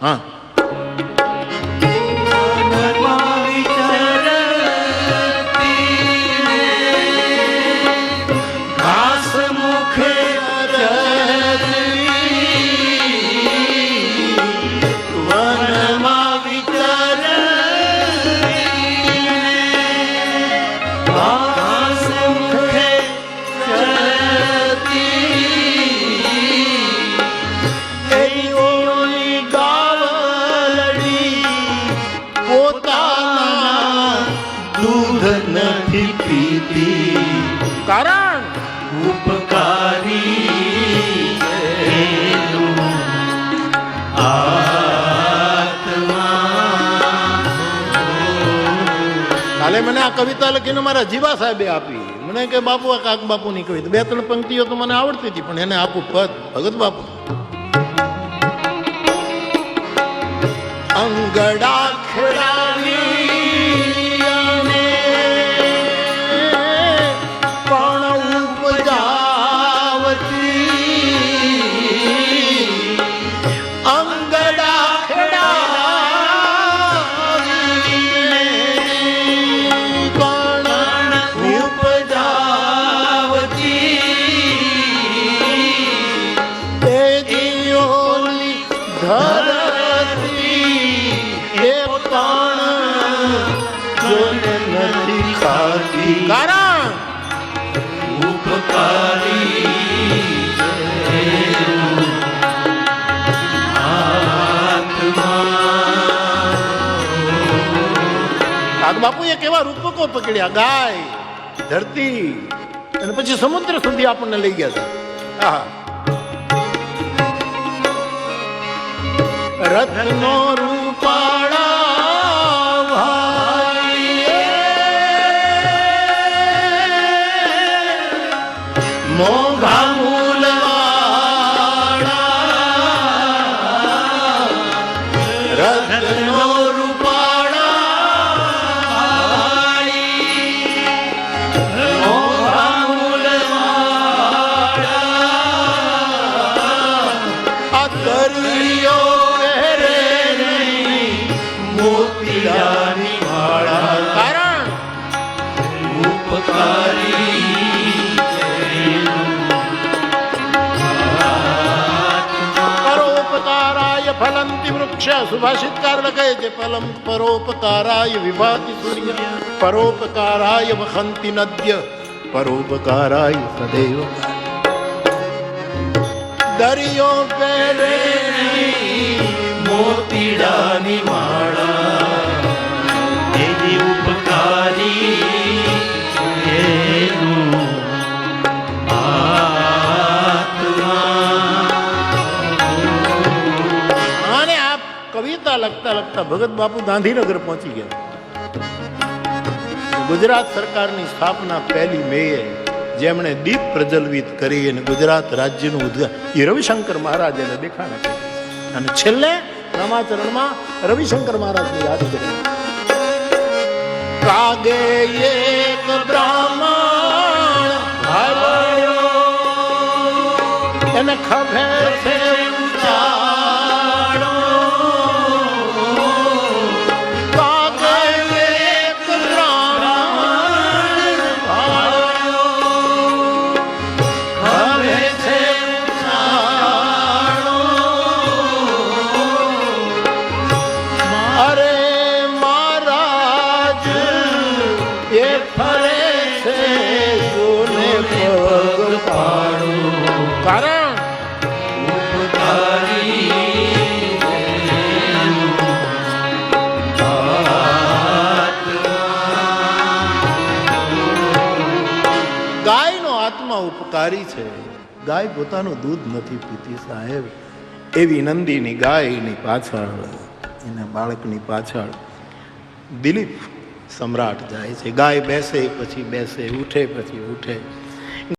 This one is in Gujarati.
હા નથી પીતી કારણ ઉપકારી કાલે મને આ કવિતા લખીને મારા જીવા સાહેબે આપી. મને કે બાપુ આ કાક બાપુની કવિતા. બે ત્રણ પંક્તિઓ તો મને આવડતી હતી પણ એને આપું પદ. ભગત બાપુ. અંગડા ધરતી એ પણ જોઈને નથી ખાતી. કારણ બાપુએ કેવા રૂપકો પકડ્યા, ગાય, ધરતી, અને પછી સમુદ્ર સુધી આપણને લઈ ગયા હતા આહા. રત્નો રૂપાળા ભાઈ મોઘા મૂલવાળા ફલંતિ વૃક્ષ સુભાષિતકાર લખે છે ફલમ પરોપકારાય વિભાતિ સૂર્ય પરોપકારાય વખંતિ નદ્ય પરોપકારાય સદૈવ દરિયો પહેરે મોતીડાની માળા કવિતા લખતા લખતા ભગત બાપુ ગાંધીનગર પહોંચી ગયા. ગુજરાત સરકારની સ્થાપના પહેલી મેએ જેમણે દીપ પ્રજ્વલિત કરી અને ગુજરાત રાજ્યનું ઉદ્ઘાટન એ રવિશંકર મહારાજ એને દેખાણ. અને છેલ્લે રામાચરણમાં રવિશંકર મહારાજની યાદ કરી. કાગે એક બ્રાહ્મણ એને ખભે છે ફરે છે, સુને પગ પાડો. કારણ ઉપકારી છે. ગાય પોતાનું દૂધ નથી પીતી સાહેબ. એવી નંદીની ગાયની પાછળ, એના બાળકની પાછળ દિલીપ સમ્રાટ જાય છે. ગાય બેસે પછી બેસે ઉઠે પછી ઉઠે.